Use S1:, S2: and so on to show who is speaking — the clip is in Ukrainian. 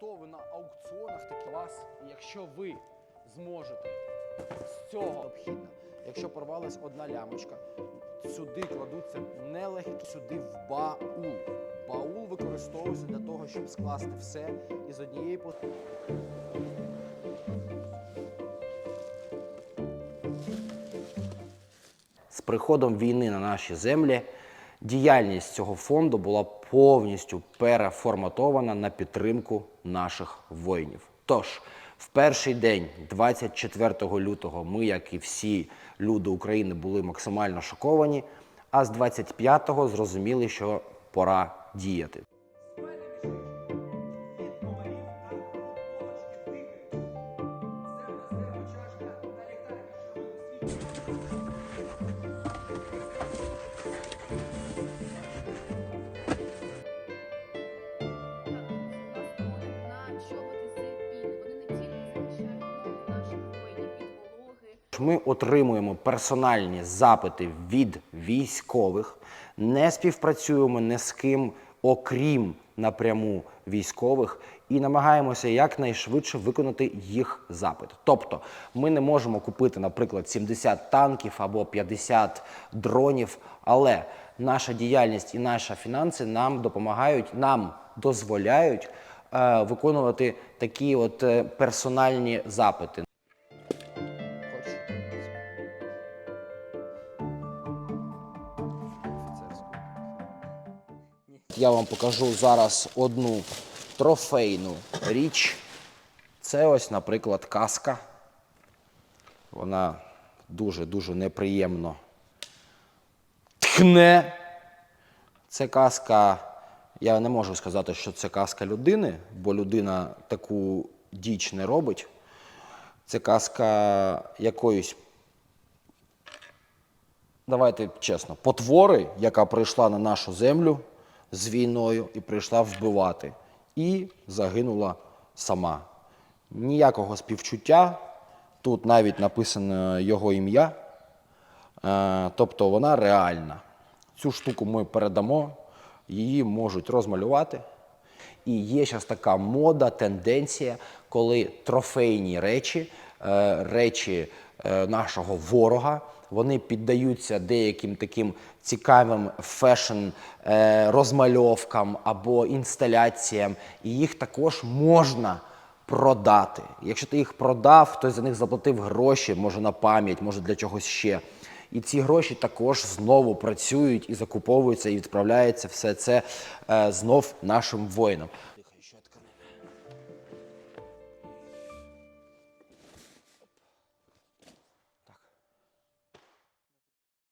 S1: готові на аукціонах такі вас. Якщо ви зможете з цього необхідно, якщо порвалась одна лямочка, сюди кладуться нелегкі, сюди в баул. Баул використовується для того, щоб скласти все із однієї по. З приходом війни на наші землі діяльність цього фонду була повністю переформатована на підтримку наших воїнів. Тож, в перший день, 24 лютого, ми, як і всі люди України, були максимально шоковані. А з 25-го зрозуміли, що пора діяти. Ми отримуємо персональні запити від військових, не співпрацюємо ні з ким, окрім напряму військових, і намагаємося якнайшвидше виконати їх запит. Тобто, ми не можемо купити, наприклад, 70 танків або 50 дронів, але наша діяльність і наші фінанси нам допомагають, нам дозволяють е, виконувати такі от е, персональні запити. Я вам покажу зараз одну трофейну річ. Це ось, наприклад, каска. Вона дуже-дуже неприємно тхне. Це каска. Я не можу сказати, що це каска людини, бо людина таку діч не робить. Це казка якоїсь, давайте чесно, потвори, яка прийшла на нашу землю з війною і прийшла вбивати. І загинула сама. Ніякого співчуття. Тут навіть написано його ім'я. Е, Тобто вона реальна. Цю штуку ми передамо, її можуть розмалювати. І є зараз така мода, тенденція, коли трофейні речі, е, речі е, нашого ворога, вони піддаються деяким таким цікавим фешн е, розмальовкам або інсталяціям, і їх також можна продати. Якщо ти їх продав, хтось за них заплатив гроші, може на пам'ять, може для чогось ще. І ці гроші також знову працюють і закуповуються, і відправляється все це е, знов нашим воїнам.